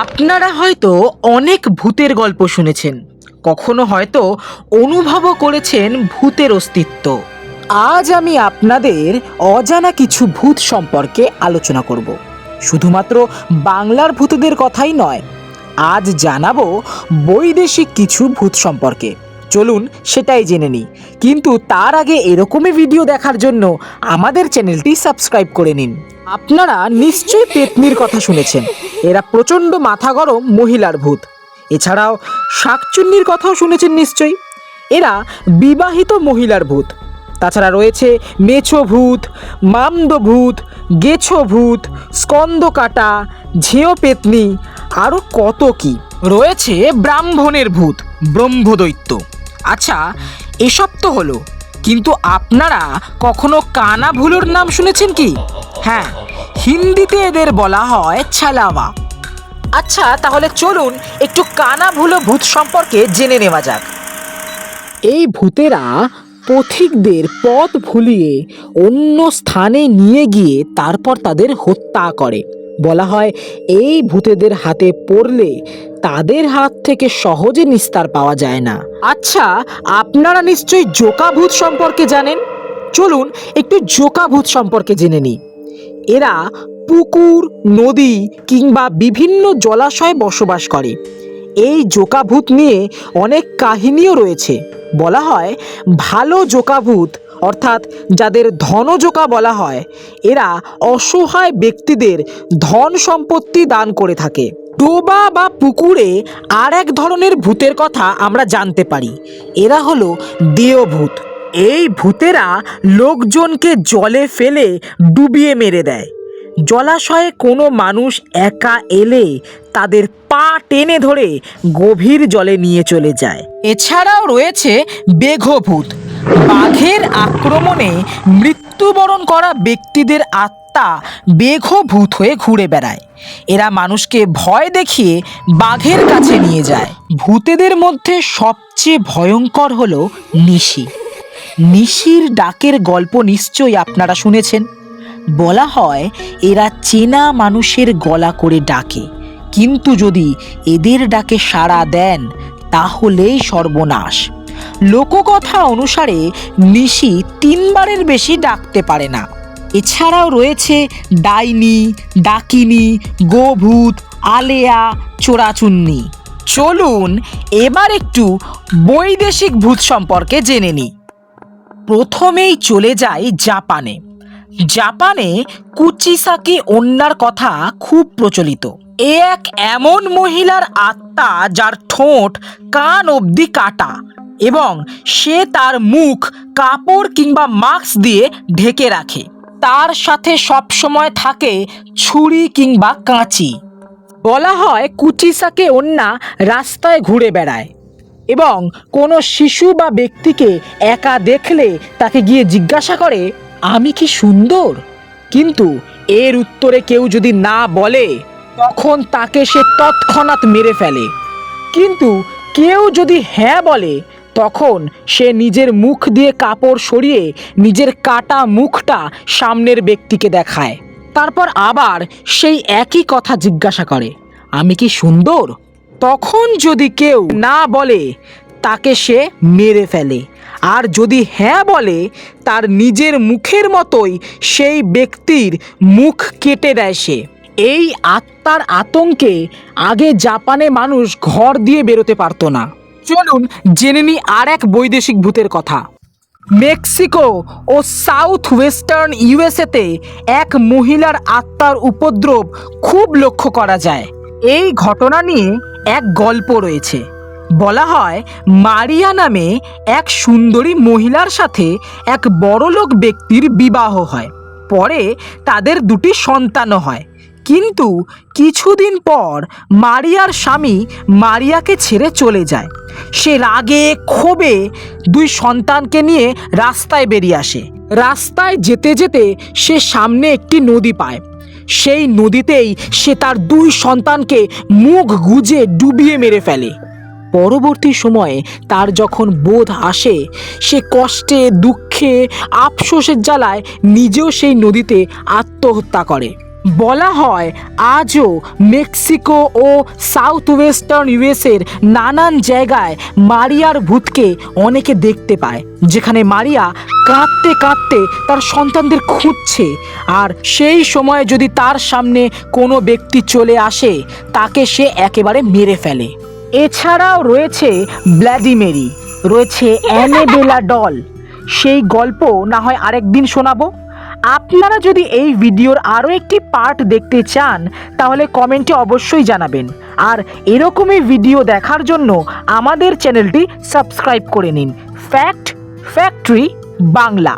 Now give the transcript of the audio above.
আপনারা হয়তো অনেক ভূতের গল্প শুনেছেন। কখনো হয়তো অনুভবও করেছেন ভূতের অস্তিত্ব। আজ আমি আপনাদের অজানা কিছু ভূত সম্পর্কে আলোচনা করব। শুধুমাত্র বাংলার ভূতদের কথাই নয়, আজ জানাব বৈদেশিক কিছু ভূত সম্পর্কে। চলুন সেটাই জেনে নিই। কিন্তু তার আগে এরকমই ভিডিও দেখার জন্য আমাদের চ্যানেলটি সাবস্ক্রাইব করে নিন। আপনারা নিশ্চয়ই পেতনির কথা শুনেছেন। এরা প্রচণ্ড মাথা গরম মহিলার ভূত। এছাড়াও শাকচুন্নির কথাও শুনেছেন নিশ্চয়ই। এরা বিবাহিত মহিলার ভূত। তাছাড়া রয়েছে মেছো ভূত, মামদ ভূত, গেছো ভূত, স্কন্দ কাটা, ঝেও পেতনি আরও কত কি। রয়েছে ব্রাহ্মণের ভূত, ব্রহ্মদৈত্য। আচ্ছা এসব তো হলো, কিন্তু আপনারা কখনো কানা ভুলোর নাম শুনেছেন কি? হ্যাঁ হিন্দিতে এদের বলা হয় ছালাওয়া আচ্ছা তাহলে চলুন একটু কানা ভুলো ভূত সম্পর্কে জেনে নেওয়া যাক। এই ভূতেরা পথিকদের পথ ভুলিয়ে অন্য স্থানে নিয়ে গিয়ে তারপর তাদের হত্যা করে। বলা হয় এই ভূতেদের হাতে পড়লে তাদের হাত থেকে সহজে নিস্তার পাওয়া যায় না। আচ্ছা আপনারা নিশ্চয়ই জোকা ভূত সম্পর্কে জানেন? চলুন একটু জোকা ভূত সম্পর্কে জেনে নিই। এরা পুকুর, নদী কিংবা বিভিন্ন জলাশয়ে বসবাস করে। এই জোকাভূত নিয়ে অনেক কাহিনীও রয়েছে। বলা হয়, ভালো জোকাভূত, অর্থাৎ যাদের ধনজোকা বলা হয়, এরা অসহায় ব্যক্তিদের ধন সম্পত্তি দান করে থাকে। ডোবা বা পুকুরে আর এক ধরনের ভূতের কথা আমরা জানতে পারি। এরা হলো দেয়ভূত এই ভূতেরা লোকজনকে জলে ফেলে ডুবিয়ে মেরে দেয়। জলাশয়ে কোনো মানুষ একা এলে তাদের পা টেনে ধরে গভীর জলে নিয়ে চলে যায়। এছাড়াও রয়েছে বেঘভূত বাঘের আক্রমণে মৃত্যুবরণ করা ব্যক্তিদের আত্মা বেঘভূত হয়ে ঘুরে বেড়ায়। এরা মানুষকে ভয় দেখিয়ে বাঘের কাছে নিয়ে যায়। ভূতেদের মধ্যে সবচেয়ে ভয়ঙ্কর হলো নিশি। নিশির ডাকের গল্প নিশ্চয়ই আপনারা শুনেছেন। বলা হয়, এরা চেনা মানুষের গলা করে ডাকে। কিন্তু যদি এদের ডাকে সাড়া দেন, তাহলেই সর্বনাশ। লোককথা অনুসারে নিশি তিনবারের বেশি ডাকতে পারে না। এছাড়াও রয়েছে ডাইনি, ডাকিনি, গোভূত, আলেয়া, চোরাচুন্নি। চলুন এবার একটু বৈদেশিক ভূত সম্পর্কে জেনে নিই। প্রথমেই চলে যায় জাপানে। জাপানে কুচিসাকি অন্যার কথা খুব প্রচলিত। এ এক এমন মহিলার আত্মা যার ঠোঁট কান অবধি কাটা এবং সে তার মুখ কাপড় কিংবা মাস্ক দিয়ে ঢেকে রাখে। তার সাথে সবসময় থাকে ছুরি কিংবা কাঁচি। বলা হয় কুচিসাকে অন্যা রাস্তায় ঘুরে বেড়ায়। এবং কোনো শিশু বা ব্যক্তিকে একা দেখলে তাকে গিয়ে জিজ্ঞাসা করে, আমি কি সুন্দর? কিন্তু এর উত্তরে কেউ যদি না বলে, তখন তাকে সে তৎক্ষণাৎ মেরে ফেলে। কিন্তু কেউ যদি হ্যাঁ বলে, তখন সে নিজের মুখ দিয়ে কাপড় সরিয়ে নিজের কাটা মুখটা সামনের ব্যক্তিকে দেখায়। তারপর আবার সেই একই কথা জিজ্ঞাসা করে, আমি কি সুন্দর? তখন যদি কেউ না বলে, তাকে সে মেরে ফেলে। আর যদি হ্যাঁ বলে, তার নিজের মুখের মতোই সেই ব্যক্তির মুখ কেটে দেয় সে। এই আত্মার আতঙ্কে আগে জাপানে মানুষ ঘর দিয়ে বেরোতে পারতো না। চলুন জেনে নিই আর এক বৈদেশিক ভূতের কথা। মেক্সিকো ও সাউথ ওয়েস্টার্ন ইউএসএতে এক মহিলার আত্মার উপদ্রব খুব লক্ষ্য করা যায়। এই ঘটনা নিয়ে এক গল্প রয়েছে। বলা হয়, মারিয়া নামে এক সুন্দরী মহিলার সাথে এক বড়লোক ব্যক্তির বিবাহ হয়। পরে তাদের দুটি সন্তানও হয়। কিন্তু কিছুদিন পর মারিয়ার স্বামী মারিয়াকে ছেড়ে চলে যায়। সে রাগে, ক্ষোভে দুই সন্তানকে নিয়ে রাস্তায় বেরিয়ে আসে। রাস্তায় যেতে যেতে সে সামনে একটি নদী পায়। সেই নদীতেই সে তার দুই সন্তানকে মুখ গুজে ডুবিয়ে মেরে ফেলে। পরবর্তী সময়ে তার যখন বোধ আসে, সে কষ্টে, দুঃখে, আফসোসের জ্বালায় নিজেও সেই নদীতে আত্মহত্যা করে। বলা হয়, আজও মেক্সিকো ও সাউথ ওয়েস্টার্ন ইউএসের নানান জায়গায় মারিয়ার ভূতকে অনেকে দেখতে পায়, যেখানে মারিয়া কাঁদতে কাঁদতে তার সন্তানদের খুঁজছে। আর সেই সময় যদি তার সামনে কোনো ব্যক্তি চলে আসে, তাকে সে একেবারে মেরে ফেলে। এছাড়াও রয়েছে ব্ল্যাডিমেরি রয়েছে অ্যানেবেলা ডল সেই গল্প না হয় আরেকদিন শোনাবো? আপনারা যদি এই ভিডিওর আরও একটি পার্ট দেখতে চান, তাহলে কমেন্টে অবশ্যই জানাবেন। আর এরকমই ভিডিও দেখার জন্য আমাদের চ্যানেলটি সাবস্ক্রাইব করে নিন। Fact, factory, Bangla.